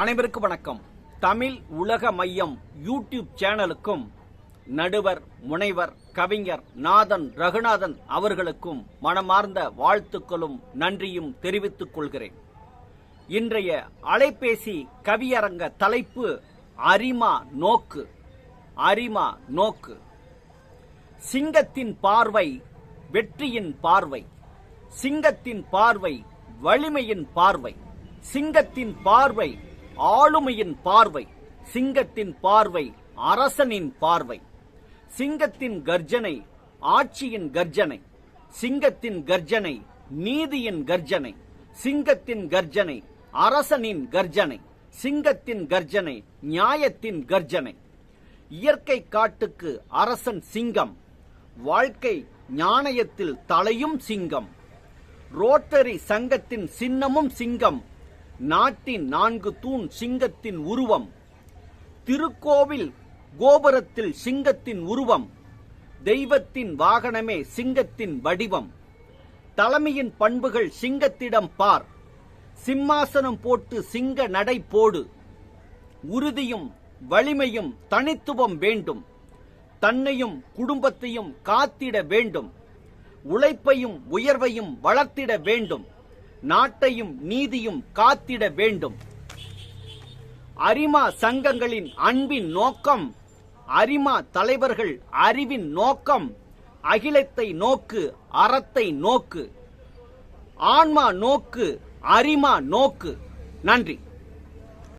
அனைவருக்கும் வணக்கம். தமிழ் உலக மையம் யூடியூப் சேனலுக்கும் நடுவர் முனைவர் கவிஞர் நாதன் ரகுநாதன் அவர்களுக்கும் மனமார்ந்த வாழ்த்துக்களும் நன்றியும் தெரிவித்துக் கொள்கிறேன். இன்றைய அலைபேசி கவியரங்க தலைப்பு அரிமா நோக்கு. அரிமா நோக்கு. சிங்கத்தின் பார்வை வெற்றியின் பார்வை. சிங்கத்தின் பார்வை வலிமையின் பார்வை. சிங்கத்தின் பார்வை ஆளுமையின் பார்வை சிங்கத்தின் பார்வை அரசனின் பார்வை. சிங்கத்தின் கர்ஜனை ஆட்சியின் கர்ஜனை. சிங்கத்தின் கர்ஜனை நீதியின் கர்ஜனை. சிங்கத்தின் கர்ஜனை அரசனின் கர்ஜனை. சிங்கத்தின் கர்ஜனை நியாயத்தின் கர்ஜனை. இயற்கை காட்டுக்கு அரசன் சிங்கம். வாழ்க்கை ஞானயத்தில் தலையும் சிங்கம். ரோட்டரி சங்கத்தின் சின்னமும் சிங்கம். நாட்டின் நான்கு தூண் சிங்கத்தின் உருவம். திருக்கோவில் கோபுரத்தில் சிங்கத்தின் உருவம். தெய்வத்தின் வாகனமே சிங்கத்தின் வடிவம். தலைமையின் பண்புகள் சிங்கத்திடம் பார். சிம்மாசனம் போட்டு சிங்க நடை போடு. உறுதியும் வலிமையும் தனித்துவம் வேண்டும். தன்னையும் குடும்பத்தையும் காத்திட வேண்டும். உழைப்பையும் உயர்வையும் வளர்த்திட வேண்டும். நாட்டையும் நீதியும் காத்திட வேண்டும். அரிமா சங்கங்களின் அன்பின் நோக்கம் அரிமா தலைவர்கள் அறிவின் நோக்கம் அகிலத்தை நோக்கு அறத்தை நோக்கு. ஆன்மா நோக்கு அரிமா நோக்கு. நன்றி.